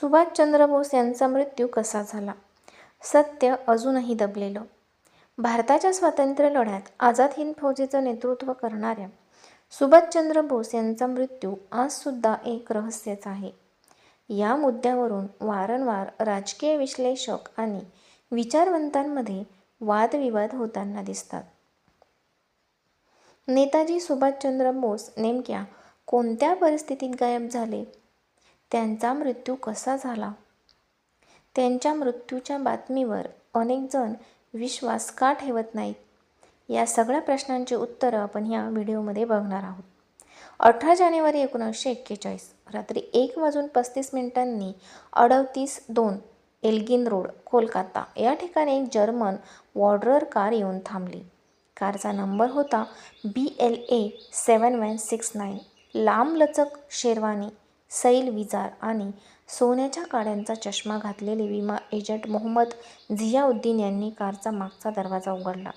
सुभाषचंद्र बोस यांचा मृत्यू कसा झाला? सत्य अजूनही दबलेलं. भारताच्या स्वातंत्र्य लढ्यात आझाद हिंद फौजेचं नेतृत्व करणाऱ्या सुभाषचंद्र बोस यांचा मृत्यू आजसुद्धा एक रहस्यच आहे. या मुद्द्यावरून वारंवार राजकीय विश्लेषक आणि विचारवंतांमध्ये वादविवाद होताना दिसतात. नेताजी सुभाषचंद्र बोस नेमक्या कोणत्या परिस्थितीत गायब झाले? त्यांचा मृत्यू कसा झाला? त्यांच्या मृत्यूच्या बातमीवर अनेकजण विश्वास का ठेवत नाहीत? या सगळ्या प्रश्नांची उत्तरं आपण या व्हिडिओमध्ये बघणार आहोत. अठरा जानेवारी एकोणीसशे एक्केचाळीस रात्री एक वाजून पस्तीस मिनिटांनी अडतीस दोन एल्गिन रोड कोलकाता. या ठिकाणी एक जर्मन वॉर्डरर कार येऊन थांबली. कारचा नंबर होता B L A seven one six nine. लांबलचक शेरवानी सैल विजार आणि सोन्याच्या काड्यांचा चष्मा घातलेले विमा एजंट मोहम्मद झियाउद्दीन यांनी कारचा मागचा दरवाजा उघडला.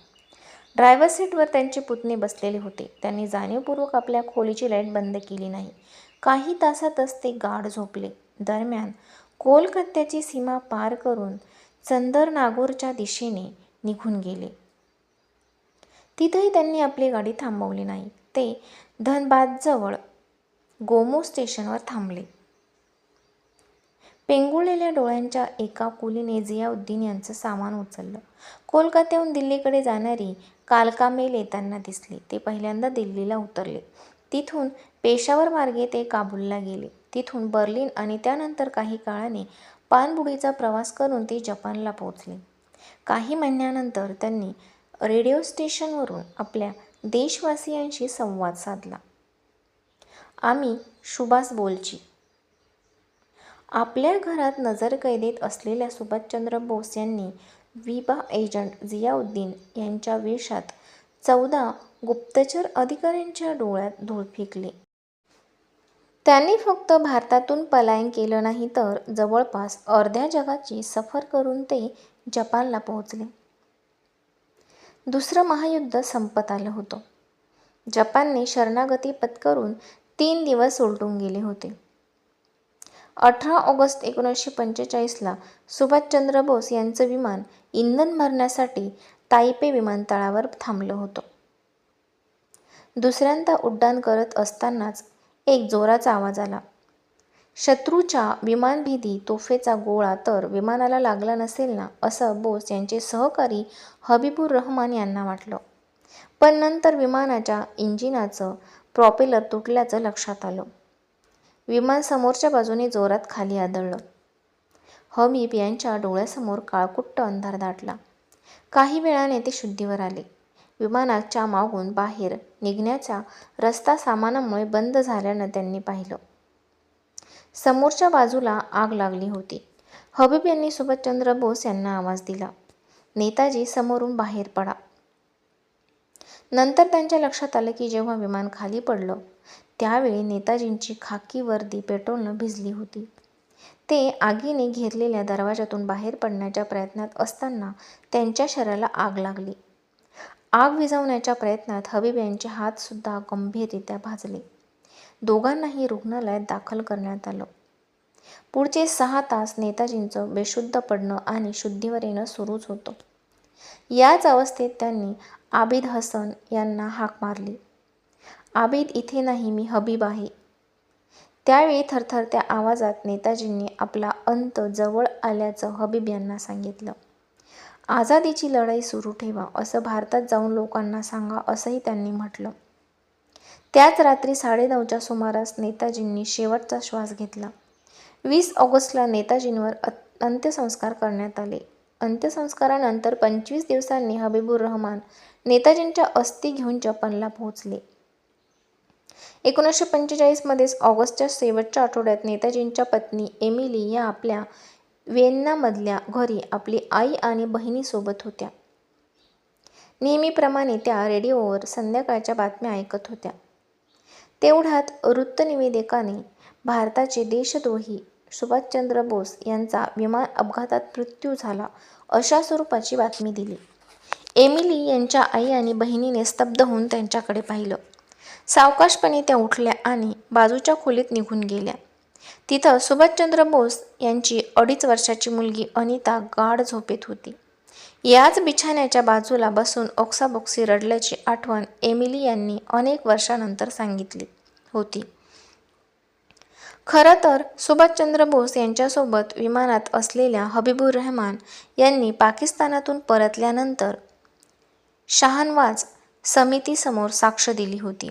ड्रायव्हर सीटवर त्यांचे पुतणे बसलेले होते. त्यांनी जाणीवपूर्वक आपल्या खोलीची लाइट बंद केली नाही. काही तासातच ते गाढ झोपले. दरम्यान कोलकात्याची सीमा पार करून चंदर नागोरच्या दिशेने निघून गेले. तिथेही त्यांनी आपली गाडी थांबवली नाही. ते धनबादजवळ गोमो स्टेशनवर थांबले. पेंगुळलेल्या डोळ्यांच्या एका कुलीने जियाउद्दीन यांचं सामान उचललं. कोलकात्याहून दिल्लीकडे जाणारी कालका मेल येताना दिसली. ते पहिल्यांदा दिल्लीला उतरले. तिथून पेशावर मार्गे ते काबूलला गेले. तिथून बर्लिन आणि त्यानंतर काही काळाने पानबुडीचा प्रवास करून ते जपानला पोहोचले. काही महिन्यानंतर त्यांनी रेडिओ स्टेशनवरून आपल्या देशवासियांशी संवाद साधला. आम्ही सुभाष बोलची. आपल्या घरात नजरकैदेत असलेल्या सुभाषचंद्र बोस यांनी विबा एजंट जियाउद्दीन यांच्या वेशात चौदा गुप्तचर अधिकाऱ्यांच्या डोळ्यात धूळ फेकली. त्यांनी फक्त भारतातून पलायन केलं नाही तर जवळपास अर्ध्या जगाची सफर करून ते जपानला पोहोचले. दुसरं महायुद्ध संपत आलं होतं. जपानने शरणागती पत्करून तीन दिवस उलटून गेले होते. अठरा ऑगस्ट एकोणीसशे पंचेचाळीसला सुभाषचंद्र बोस यांचं विमान इंधन भरण्यासाठी ताईपे विमानतळावर थांबलं होतं. दुसऱ्यांदा उड्डाण करत असतानाच एक जोराचा आवाज आला. शत्रूच्या विमानभेदी तोफेचा गोळा तर विमानाला लागला नसेल ना असं बोस यांचे सहकारी हबीबूर रहमान यांना वाटलं. पण नंतर विमानाच्या इंजिनाचं प्रॉपेलर तुटल्याचं लक्षात आलं. विमान समोरच्या बाजूने जोरात खाली आदळलं. हमीप यांच्या डोळ्यासमोर काळकुट्ट अंधार दाटला. काही वेळाने ते शुद्धीवर आले. विमानाच्या मागून बाहेर निघण्याचा रस्ता सामानामुळे बंद झाल्यानं त्यांनी पाहिलं. समोरच्या बाजूला आग लागली होती. हबीब यांनी सुभाषचंद्र बोस यांना आवाज दिला. नेताजी समोरून बाहेर पडा. नंतर त्यांच्या लक्षात आलं की जेव्हा विमान खाली पडलं त्यावेळी नेताजींची खाकी वर्दी पेट्रोलनं भिजली होती. ते आगीने घेरलेल्या दरवाजातून बाहेर पडण्याच्या प्रयत्नात असताना त्यांच्या शरीराला आग लागली. आग विझवण्याच्या प्रयत्नात हबीब यांचे हातसुद्धा गंभीररित्या भाजले. दोघांनाही रुग्णालयात दाखल करण्यात आलं. पुढचे सहा तास नेताजींचं बेशुद्ध पडणं आणि शुद्धीवर येणं सुरूच होतं. याच अवस्थेत त्यांनी आबिद हसन यांना हाक मारली. आबिद इथे नाही मी हबीब आहे. त्यावेळी थरथरत्या आवाजात नेताजींनी आपला अंत जवळ आल्याचं हबीब यांना सांगितलं. आझादीची लढाई सुरू ठेवा असं भारतात जाऊन लोकांना सांगा असंही त्यांनी म्हटलं. त्याच रात्री साडेनऊच्या सुमारास नेताजींनी शेवटचा श्वास घेतला. वीस ऑगस्टला नेताजींवर अंत्यसंस्कार करण्यात आले. अंत्यसंस्कारानंतर पंचवीस दिवसांनी हबीबुर रहमान नेताजींच्या अस्थी घेऊन जपानला पोहोचले. एकोणीसशे पंचेचाळीसमध्येच ऑगस्टच्या शेवटच्या आठवड्यात नेताजींच्या पत्नी एमिली या आपल्या वेन्नामधल्या घरी आपली आई आणि बहिणीसोबत होत्या. नेहमीप्रमाणे त्या रेडिओवर संध्याकाळच्या बातम्या ऐकत होत्या. तेवढ्यात वृत्तनिवेदकाने भारताचे देशद्रोही सुभाषचंद्र बोस यांचा विमान अपघातात मृत्यू झाला अशा स्वरूपाची बातमी दिली. एमिली यांच्या आई आणि बहिणीने स्तब्ध होऊन त्यांच्याकडे पाहिलं. सावकाशपणे त्या उठल्या आणि बाजूच्या खोलीत निघून गेल्या. तिथं सुभाषचंद्र बोस यांची अडीच वर्षाची मुलगी अनिता गाढ झोपेत होती. याच बिछाण्याच्या बाजूला बसून ओक्साबोक्सी रडल्याची आठवण एमिली यांनी अनेक वर्षानंतर सांगितली होती. खरं तर सुभाषचंद्र बोस यांच्यासोबत विमानात असलेल्या हबीबुर रहमान यांनी पाकिस्तानातून परतल्यानंतर शहानवाज समितीसमोर साक्ष दिली होती.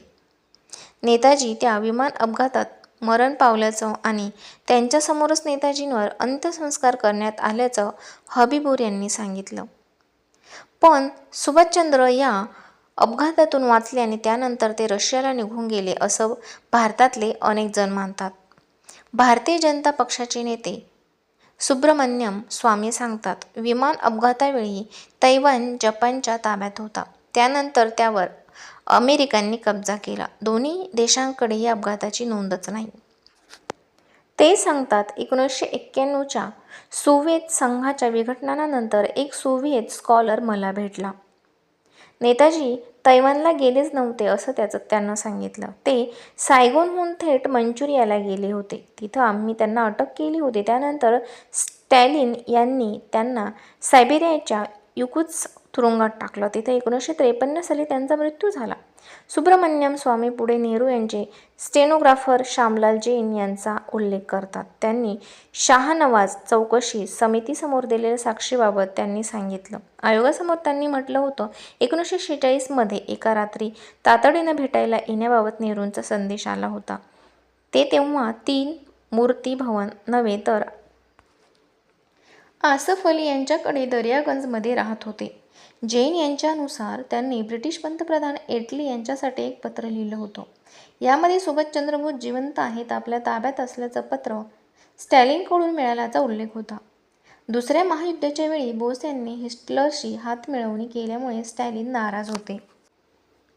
नेताजी त्या विमान अपघातात मरण पावल्याचं आणि त्यांच्यासमोरच नेताजींवर अंत्यसंस्कार करण्यात आल्याचं हबीबूर यांनी सांगितलं. पण सुभाषचंद्र या अपघातातून वाचले आणि त्यानंतर ते रशियाला निघून गेले असं भारतातले अनेक जण मानतात. भारतीय जनता पक्षाचे नेते सुब्रमण्यम स्वामी सांगतात विमान अपघातावेळी तैवान जपानच्या ताब्यात होता. त्यानंतर त्यावर अमेरिकांनी कब्जा केला. दोन्ही देशांकडे या अपघाताची नोंदच नाही. ते सांगतात एकोणीसशे एक्क्याण्णवच्या सोव्हिएत संघाच्या विघटनानंतर एक सोव्हिएत स्कॉलर मला भेटला. नेताजी तैवानला गेलेच नव्हते असं त्याचं त्यांना सांगितलं. ते सायगोनहून थेट मंचुरियाला गेले होते. तिथं आम्ही त्यांना अटक केली होती. त्यानंतर स्टॅलिन यांनी त्यांना सायबेरियाच्या युकुत्स तुरुंगात टाकलं. तिथे एकोणीसशे त्रेपन्न साली त्यांचा मृत्यू झाला. सुब्रमण्यम स्वामी पुढे नेहरू यांचे स्टेनोग्राफर श्यामलाल जैन यांचा उल्लेख करतात. त्यांनी शाहनवाज चौकशी समितीसमोर दिलेल्या साक्षीबाबत त्यांनी सांगितलं. आयोगासमोर त्यांनी म्हटलं होतं एकोणीसशे शेहेचाळीसमध्ये एका रात्री तातडीनं भेटायला येण्याबाबत नेहरूंचा संदेश आला होता. ते तेव्हा तीन मूर्ती भवन नव्हे तर आसफ अली यांच्याकडे दर्यागंजमध्ये राहत होते. जैन यांच्यानुसार त्यांनी ब्रिटिश पंतप्रधान एटली यांच्यासाठी एक पत्र लिहिलं होतं. यामध्ये सुभाष चंद्रबोस जिवंत आहेत आपल्या ताब्यात असल्याचं पत्र स्टॅलिनकडून मिळाल्याचा उल्लेख होता. दुसऱ्या महायुद्धाच्या वेळी बोस यांनी हिटलरशी हातमिळवणी केल्यामुळे स्टॅलिन नाराज होते.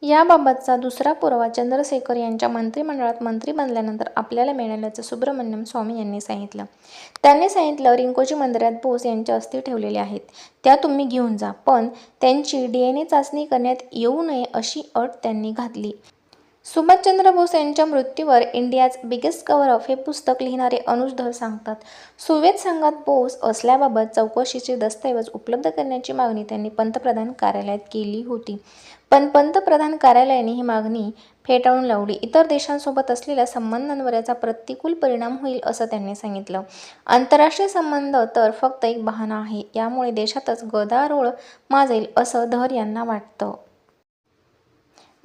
याबाबतचा दुसरा पुरावा चंद्रशेखर यांच्या मंत्रिमंडळात मंत्री बनल्यानंतर आपल्याला मिळाल्याचं सुब्रमण्यम स्वामी यांनी सांगितलं. त्यांनी सांगितलं रिंकोजी मंदिरात बोस यांच्या अस्थी ठेवलेल्या आहेत. त्या तुम्ही घेऊन जा पण त्यांची डी एन ए चाचणी करण्यात येऊ नये अशी अट त्यांनी घातली. सुभाषचंद्र बोस यांच्या मृत्यूवर इंडियाज बिगेस्ट कव्हर हे पुस्तक लिहिणारे अनुज धर सांगतात सोव्हिएत संघात बोस असल्याबाबत चौकशीचे दस्तऐवज उपलब्ध करण्याची मागणी त्यांनी पंतप्रधान कार्यालयात केली होती. पण पंतप्रधान कार्यालयाने ही मागणी फेटाळून लावली. इतर देशांसोबत असलेल्या संबंधांवर याचा प्रतिकूल परिणाम होईल असं त्यांनी सांगितलं. आंतरराष्ट्रीय संबंध तर फक्त एक बहाणा आहे. यामुळे देशातच गदारोळ माजेल असं धर यांना वाटतं.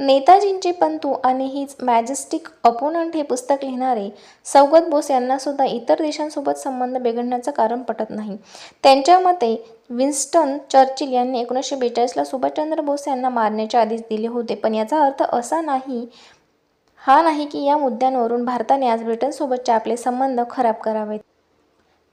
नेताजींचे पंतू आणि हीच मॅजेस्टिक अपोनंट हे पुस्तक लिहिणारे सौगत बोस यांना सुद्धा इतर देशांसोबत संबंध बिघडण्याचं कारण पटत नाही. त्यांच्या मते विन्स्टन चर्चिल यांनी एकोणीसशे बेचाळीसला सुभाषचंद्र बोस यांना मारण्याचे आदेश दिले होते. पण याचा अर्थ असा नाही हा नाही की या मुद्द्यांवरून भारताने आज ब्रिटनसोबतचे आपले संबंध खराब करावेत.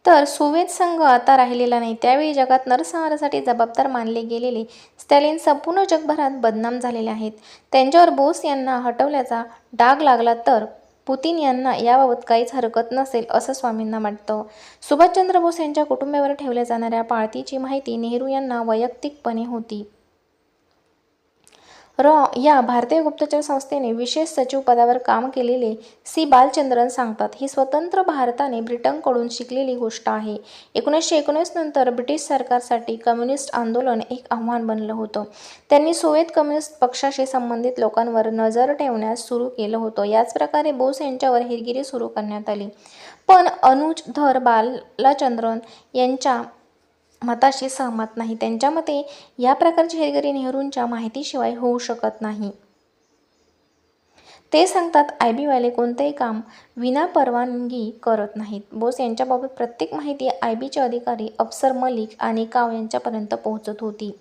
तर सोव्हिएत संघ आता राहिलेला नाही. त्यावेळी जगात नरसंहारासाठी जबाबदार मानले गेलेले स्टॅलिन संपूर्ण जगभरात बदनाम झालेले आहेत. त्यांच्यावर बोस यांना हटवल्याचा डाग लागला तर पुतीन यांना याबाबत काहीच हरकत नसेल असं स्वामींना वाटतं. सुभाषचंद्र बोस यांच्या कुटुंबावर ठेवल्या जाणाऱ्या पाळतीची माहिती नेहरू यांना वैयक्तिकपणे होती. रॉ या भारतीय गुप्तचर संस्थेने विशेष सचिव पदावर काम केलेले सी. बालचंद्रन सांगतात ही स्वतंत्र भारताने ब्रिटनकडून शिकलेली गोष्ट आहे. एकोणीसशे एकोणीस नंतर ब्रिटिश सरकारसाठी कम्युनिस्ट आंदोलन एक आव्हान बनलं होतं. त्यांनी सोव्हिएत कम्युनिस्ट पक्षाशी संबंधित लोकांवर नजर ठेवण्यास सुरू केलं होतं. याच प्रकारे बोस यांच्यावर हिरगिरी सुरू करण्यात आली. पण अनुज धर बालचंद्रन यांच्या मताशी सहमत नाही. त्यांच्या मते या प्रकारची हेरगिरी नेहरूंच्या माहितीशिवाय होऊ शकत नाही. ते सांगतात आय बीवाले कोणतेही काम विना परवानगी करत नाहीत. बोस यांच्याबाबत प्रत्येक माहिती आय बीचे अधिकारी अफसर मलिक आणि काव यांच्यापर्यंत पोहोचत होती.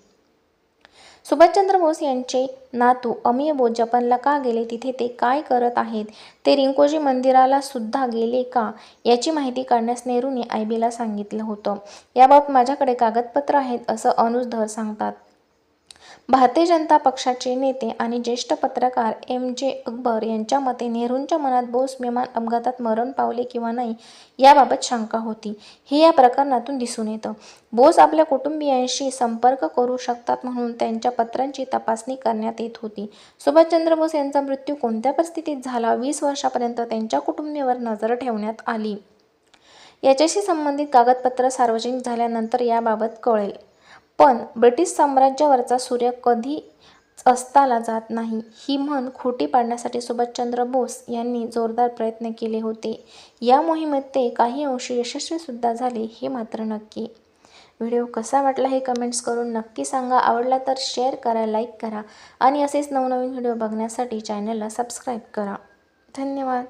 सुभाषचंद्र बोस यांचे नातू अमिय बोस जपानला का गेले? तिथे ते काय करत आहेत? ते रिंकोजी मंदिराला सुद्धा गेले का? याची माहिती काढण्यास नेहरूने आय बीला सांगितलं होतं. याबाबत माझ्याकडे कागदपत्र आहेत असं अनुज धर सांगतात. भारतीय जनता पक्षाचे नेते आणि ज्येष्ठ पत्रकार एम जे अकबर यांच्या मते नेहरूंच्या मनात बोस विमान अपघातात मरण पावले किंवा नाही याबाबत शंका होती. हे या प्रकरणातून दिसून येतं. बोस आपल्या कुटुंबियांशी संपर्क करू शकतात म्हणून त्यांच्या पत्रांची तपासणी करण्यात येत होती. सुभाषचंद्र बोस यांचा मृत्यू कोणत्या परिस्थितीत झाला वीस वर्षापर्यंत त्यांच्या कुटुंबियावर नजर ठेवण्यात आली? याच्याशी संबंधित कागदपत्र सार्वजनिक झाल्यानंतर याबाबत कळेल. पण ब्रिटिश साम्राज्यावरचा सूर्य कधी अस्ताला जात नाही. ही म्हण खोटी पाडण्यासाठी सुभाषचंद्र बोस यांनी जोरदार प्रयत्न केले होते. या मोहिमेत ते काही अंशी यशस्वीसुद्धा झाले हे मात्र नक्की. व्हिडिओ कसा वाटला हे कमेंट्स करून नक्की सांगा. आवडला तर शेअर करा लाईक करा आणि असेच नवनवीन व्हिडिओ बघण्यासाठी चॅनलला सबस्क्राईब करा. धन्यवाद.